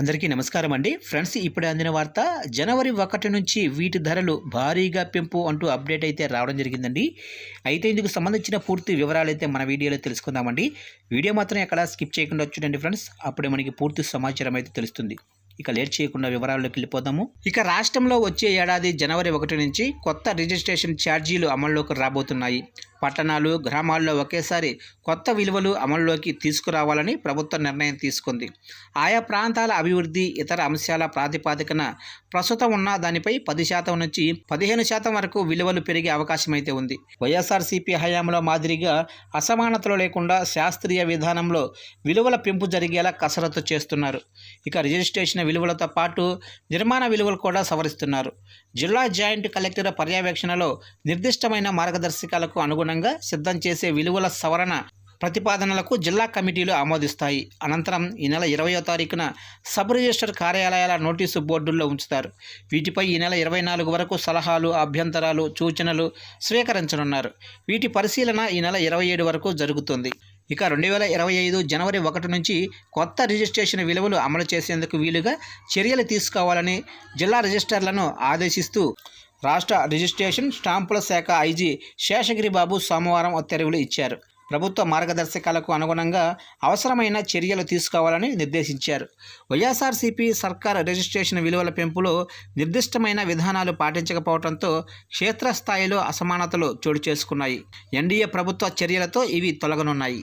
అందరికీ నమస్కారం అండి. ఫ్రెండ్స్ ఇప్పుడే అందిన వార్త జనవరి ఒకటి నుంచి వీటి ధరలు భారీగా పెంపు అంటూ అప్డేట్ అయితే రావడం జరిగిందండి. అయితే ఇందుకు సంబంధించిన పూర్తి వివరాలు అయితే మన వీడియోలో తెలుసుకుందామండి. వీడియో మాత్రం ఎక్కడ స్కిప్ చేయకుండా చూడండి ఫ్రెండ్స్. అప్పుడే మనకి పూర్తి సమాచారం అయితే తెలుస్తుంది. ఇక లేట్ చేయకుండా వివరాల్లోకి వెళ్ళిపోదాము. ఇక రాష్ట్రంలో వచ్చే ఏడాది జనవరి ఒకటి నుంచి కొత్త రిజిస్ట్రేషన్ ఛార్జీలు అమల్లోకి రాబోతున్నాయి. పట్టణాలు గ్రామాల్లో ఒకేసారి కొత్త విలువలు అమల్లోకి తీసుకురావాలని ప్రభుత్వం నిర్ణయం తీసుకుంది. ఆయా ప్రాంతాల అభివృద్ధి ఇతర అంశాల ప్రాతిపాదికన ప్రస్తుతం ఉన్న దానిపై పది శాతం నుంచి పదిహేను శాతం వరకు విలువలు పెరిగే అవకాశం అయితే ఉంది. వైఎస్ఆర్సీపీ హయాంలో మాదిరిగా అసమానతలు లేకుండా శాస్త్రీయ విధానంలో విలువల పెంపు జరిగేలా కసరత్తు చేస్తున్నారు. ఇక రిజిస్ట్రేషన్ విలువలతో పాటు నిర్మాణ విలువలు కూడా సవరిస్తున్నారు. జిల్లా జాయింట్ కలెక్టర్ పర్యవేక్షణలో నిర్దిష్టమైన మార్గదర్శకాలకు అనుగుణంగా సిద్ధం చేసే విలువల సవరణ ప్రతిపాదనలకు జిల్లా కమిటీలు ఆమోదిస్తాయి. అనంతరం ఈ నెల ఇరవయో తారీఖున సబ్ రిజిస్టర్ కార్యాలయాల నోటీసు బోర్డుల్లో ఉంచుతారు. వీటిపై ఈ నెల ఇరవై నాలుగు వరకు సలహాలు అభ్యంతరాలు సూచనలు స్వీకరించనున్నారు. వీటి పరిశీలన ఈ నెల ఇరవై ఏడు వరకు జరుగుతుంది. ఇక రెండు వేల ఇరవై ఐదు జనవరి ఒకటి నుంచి కొత్త రిజిస్ట్రేషన్ విలువలు అమలు చేసేందుకు వీలుగా చర్యలు తీసుకోవాలని జిల్లా రిజిస్టర్లను ఆదేశిస్తూ రాష్ట్ర రిజిస్ట్రేషన్ స్టాంపుల శాఖ ఐజీ శేషగిరి బాబు సోమవారం ఉత్తర్వులు ఇచ్చారు. ప్రభుత్వ మార్గదర్శకాలకు అనుగుణంగా అవసరమైన చర్యలు తీసుకోవాలని నిర్దేశించారు. వైఎస్ఆర్సీపీ సర్కార్ రిజిస్ట్రేషన్ విలువల పెంపులో నిర్దిష్టమైన విధానాలు పాటించకపోవడంతో క్షేత్రస్థాయిలో అసమానతలు చోటు చేసుకున్నాయి. ఎన్డీఏ ప్రభుత్వ చర్యలతో ఇవి తొలగనున్నాయి.